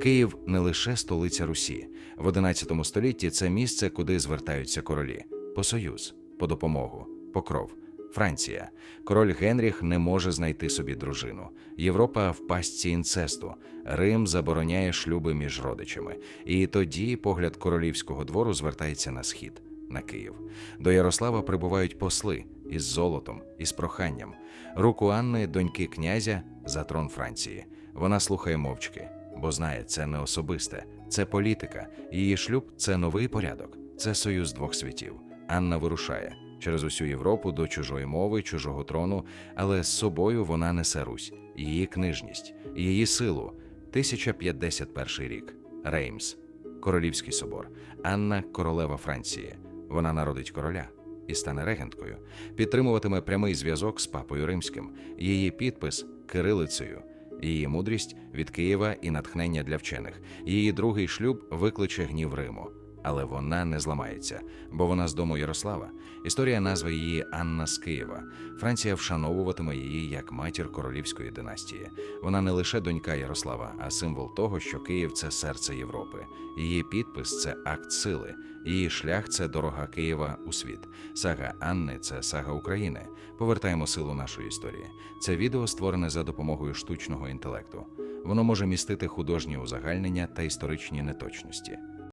Київ не лише столиця Русі. В XI столітті це місце, куди звертаються королі по союз, по допомогу, по кров. Франція. Король Генріх не може знайти собі дружину. Європа в пастці інцесту. Рим забороняє шлюби між родичами. І тоді погляд королівського двору звертається на схід, на Київ. До Ярослава прибувають посли із золотом, із проханням. Руку Анни, доньки князя, за трон Франції. Вона слухає мовчки, бо знає, це не особисте, це політика. Її шлюб це новий порядок, це союз двох світів. Анна вирушає через усю Європу до чужої мови, чужого трону, але з собою вона несе Русь, її книжність, її силу. 1051 рік. Реймс, Королівський собор. Анна королева Франції. Вона народить короля і стане регенткою. Підтримуватиме прямий зв'язок з папою римським. Її підпис кирилицею. Її мудрість від Києва і натхнення для вчених. Її другий шлюб викличе гнів Риму. Але вона не зламається, бо вона з дому Ярослава. Історія назва її Анна з Києва. Франція вшановуватиме її як матір королівської династії. Вона не лише донька Ярослава, а символ того, що Київ це серце Європи. Її підпис це акт сили. Її шлях це дорога Києва у світ. Сага Анни це сага України. Повертаємо силу нашої історії. Це відео створене за допомогою штучного інтелекту. Воно може містити художні узагальнення та історичні неточності.